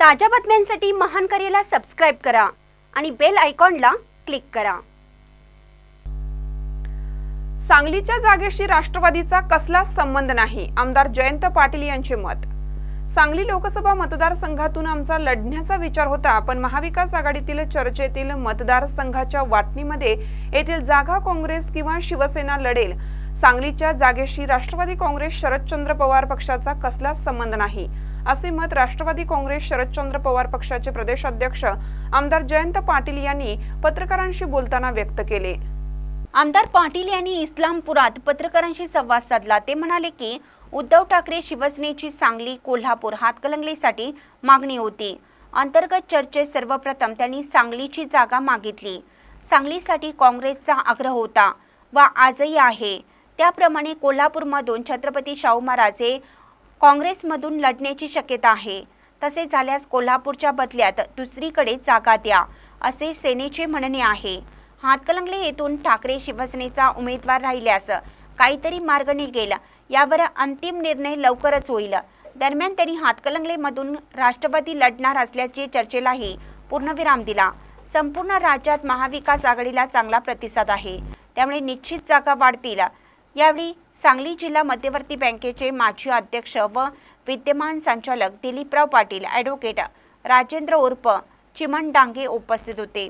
ताज्या बातम्यांसाठी महान करेला सबस्क्राईब करा आणि बेल आयकॉनला क्लिक करा. सांगलीच्या जागेशी राष्ट्रवादीचा कसलाच संबंध नाही आमदार जयंत पाटील यांचे मत. सांगली लोकसभा मतदारसंघातून आमचा लढण्याचा विचार होता पण महाविकास आघाडीतील चर्चेतील मतदारसंघाच्या वाटणीमध्ये येथील जागा काँग्रेस किंवा शिवसेना लढेल. सांगलीच्या जागेशी राष्ट्रवादी काँग्रेस शरदचंद्र पवार पक्षाचा कसलाच संबंध नाही. असे मत राष्ट्रवादी काँग्रेस शरदचंद्र पवार पक्षाचे प्रदेशाध्यक्ष आमदार जयंत पाटील यांनी पत्रकारांशी बोलताना व्यक्त केले. आमदार पाटील यांनी इस्लामपुरात पत्रकारांशी संवाद साधला. ते म्हणाले की उद्धव ठाकरे शिवसेनेची सांगली कोल्हापूर हातकलंगलीसाठी मागणी होती. अंतर्गत चर्चेत सर्वप्रथम त्यांनी सांगलीची जागा मागितली. सांगलीसाठी काँग्रेसचा आग्रह होता व आजही आहे. त्याप्रमाणे कोल्हापूरमधून छत्रपती शाहू महाराज हे काँग्रेसमधून लढण्याची शक्यता आहे. तसे झाल्यास कोल्हापूरच्या बदल्यात दुसरीकडे जागा द्या असे सेनेचे म्हणणे आहे. हातकलंगले येथून ठाकरे शिवसेनेचा उमेदवार राहिल्यास काहीतरी मार्ग निघेल यावर अंतिम निर्णय लवकरच होईल. दरम्यान त्यांनी हातकलंगलेमधून राष्ट्रवादी लढणार असल्याचे चर्चेलाही पूर्णविराम दिला. संपूर्ण राज्यात महाविकास आघाडीला चांगला प्रतिसाद आहे. त्यामुळे निश्चित जागा वाढतील यावेळी सांगली जिल्हा मध्यवर्ती बँकेचे माजी अध्यक्ष व विद्यमान संचालक दिलीपराव पाटील ॲडव्होकेट राजेंद्र उर्फ चिमण डांगे उपस्थित होते.